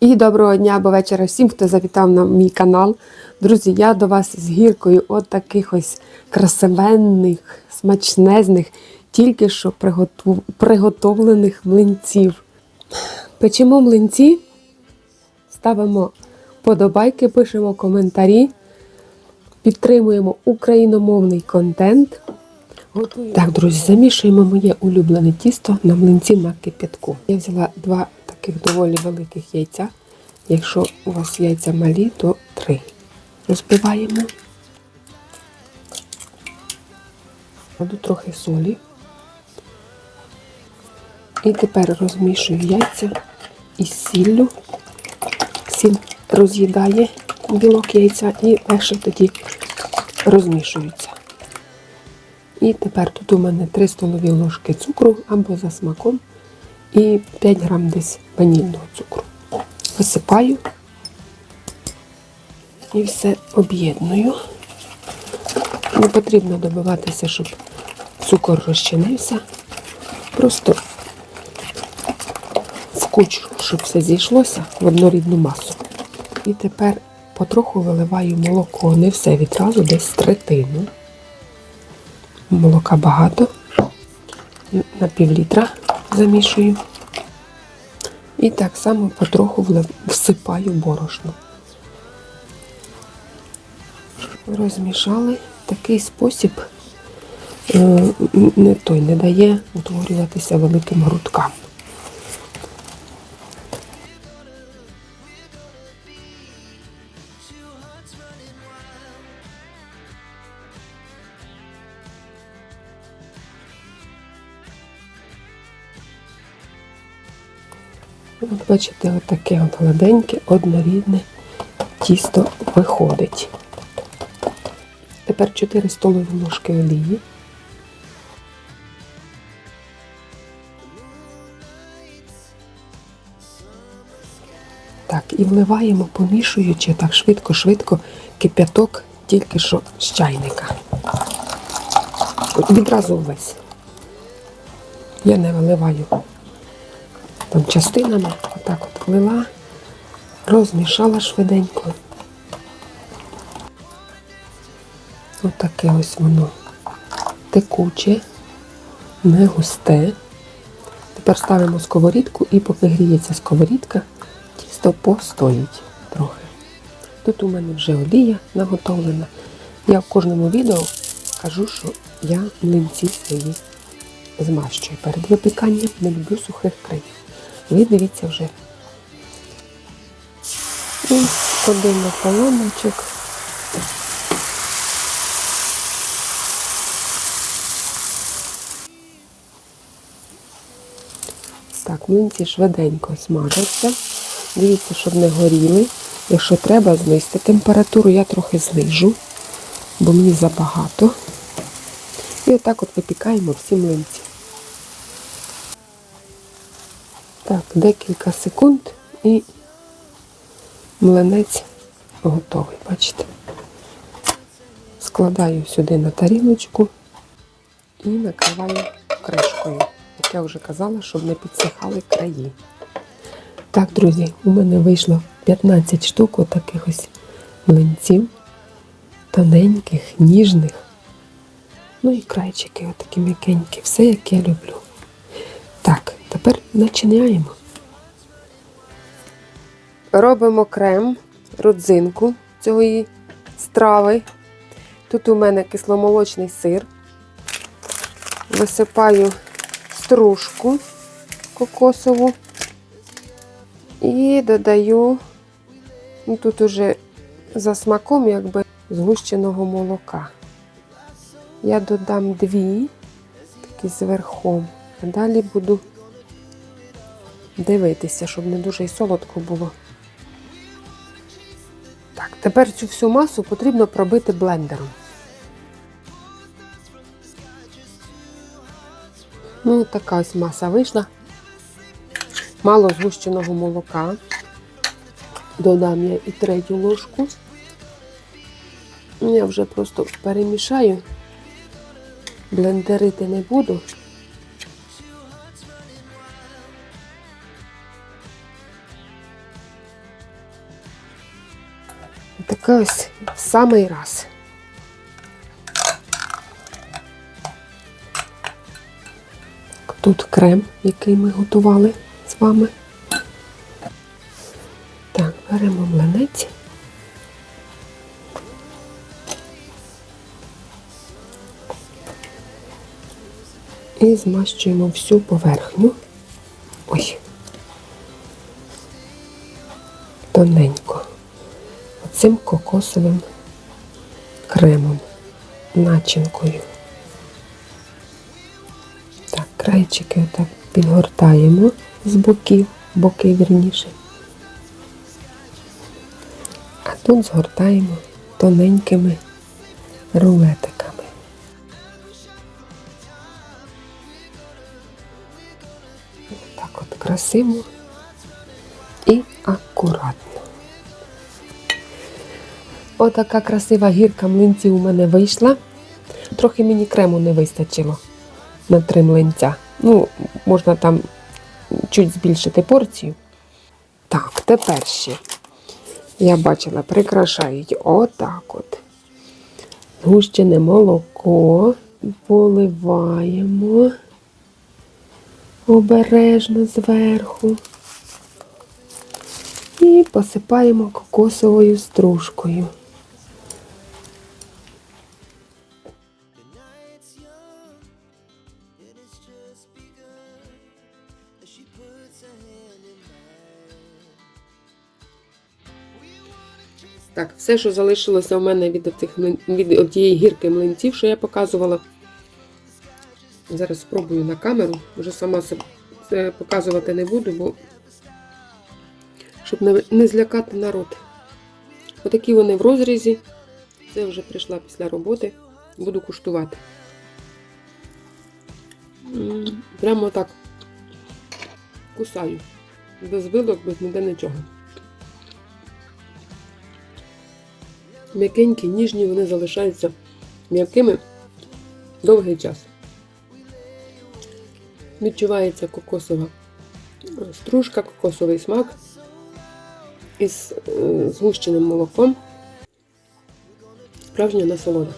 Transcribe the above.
І доброго дня або вечора всім, хто завітав на мій канал. Друзі, я до вас з гіркою от таких ось красивенних, смачнезних, тільки що приготов- приготовлених млинців. Печемо млинці, ставимо подобайки, пишемо коментарі, підтримуємо україномовний контент. Готуємо. Так, друзі, замішуємо моє улюблене тісто на млинці на кип'ятку. Я взяла два таких доволі великих яйця. Якщо у вас яйця малі, то три. Розбиваємо. Кладу трохи солі. І тепер розмішую яйця із сіллю. Сіль роз'їдає білок яйця і легше тоді розмішуються. І тепер тут у мене 3 столові ложки цукру або за смаком і 5 грам десь ванільного цукру. Висипаю і все об'єдную. Не потрібно добиватися, щоб цукор розчинився. Просто в щоб все зійшлося в однорідну масу. І тепер потроху виливаю молоко, не все відразу, десь третину. Молока багато. На пів літра замішую. І так само потроху всипаю борошно. Розмішали. Такий спосіб е, не той не дає утворюватися великим грудкам. От бачите, отаке от гладеньке, однорідне тісто виходить. Тепер 4 столові ложки олії. Так, і вливаємо, помішуючи так швидко-швидко кип'яток тільки що з чайника. Відразу весь. Я не виливаю там частинами, отак от влила, розмішала швиденько. Отаке ось воно текуче, не густе. Тепер ставимо сковорідку і поки гріється сковорідка, тісто постоїть трохи. Тут у мене вже олія наготовлена. Я в кожному відео кажу, що я млинці свої змащую перед випіканням, не люблю сухих країв. Ви дивіться вже. І на поломочок. Так, млинці швиденько смажаться. Дивіться, щоб не горіли. Якщо треба, знизьте температуру, я трохи знижу, бо мені забагато. І отак от випікаємо всі млинці. Так, декілька секунд і млинець готовий, бачите? Складаю сюди на тарілочку і накриваю кришкою. Як я вже казала, щоб не підсихали краї. Так, друзі, у мене вийшло 15 штук отаких ось млинців, тоненьких, ніжних. Ну і крайчики отакі м'якенькі, все як я люблю. Так, тепер начиняємо. Робимо крем, родзинку цієї страви. Тут у мене кисломолочний сир. Висипаю стружку кокосову і додаю, ну тут уже за смаком якби згущеного молока. Я додам дві, такі зверхом. А далі буду дивитися, щоб не дуже і солодко було. Так, тепер цю всю масу потрібно пробити блендером. Ну, така ось маса вийшла. Мало згущеного молока. Додам я і третю ложку. Я вже просто перемішаю. Блендерити не буду. Така ось в самий раз. Тут крем, який ми готували з вами. Так, беремо млинець. І змащуємо всю поверхню. Ой. Тоненько. Оцим кокосовим кремом, начинкою. Так, крайчики отак підгортаємо з боків, боки вірніше. А тут згортаємо тоненькими рулетиками. Так от красиво і акуратно. Отака красива гірка млинців у мене вийшла. Трохи мені крему не вистачило на три млинця. Ну, можна там чуть збільшити порцію. Так, тепер ще. Я бачила, прикрашають отак от. Гущене молоко поливаємо обережно зверху. І посипаємо кокосовою стружкою. Так, все, що залишилося у мене від, млин- від однієї гірки млинців, що я показувала. Зараз спробую на камеру. Вже сама це показувати не буду, бо щоб не злякати народ. Отакі вони в розрізі. Це вже прийшла після роботи. Буду куштувати. Прямо так кусаю. Без вилок, без ніде нічого. М'якенькі, ніжні, вони залишаються м'якими довгий час. Відчувається кокосова стружка, кокосовий смак із е, згущеним молоком. Справжня насолода.